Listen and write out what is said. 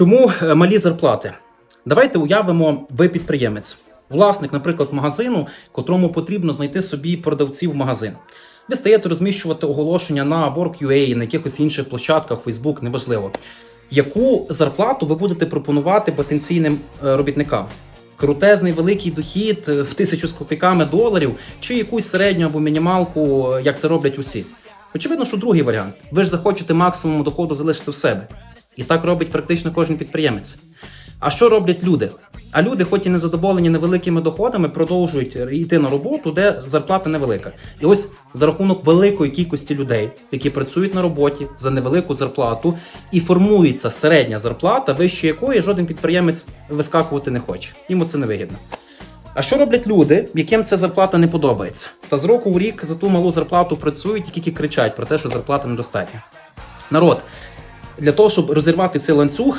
Чому е, малі зарплати? Давайте уявимо, ви підприємець, власник, наприклад, магазину, котрому потрібно знайти собі продавців в магазин. Ви стаєте розміщувати оголошення на Work.ua, на якихось інших площадках, Facebook, неважливо. Яку зарплату ви будете пропонувати потенційним е, робітникам? Крутезний великий дохід е, в тисячу з копійками доларів, чи якусь середню або мінімалку, як це роблять усі? Очевидно, що другий варіант. Ви ж захочете максимум доходу залишити в себе. І так робить практично кожен підприємець. А що роблять люди? А люди, хоч і не задоволені невеликими доходами, продовжують йти на роботу, де зарплата невелика. І ось за рахунок великої кількості людей, які працюють на роботі за невелику зарплату, і формується середня зарплата, вище якої жоден підприємець вискакувати не хоче. Йому це не вигідно. А що роблять люди, яким ця зарплата не подобається? Та з року в рік за ту малу зарплату працюють і тільки кричать про те, що зарплата недостатня. Народ, для того, щоб розірвати цей ланцюг,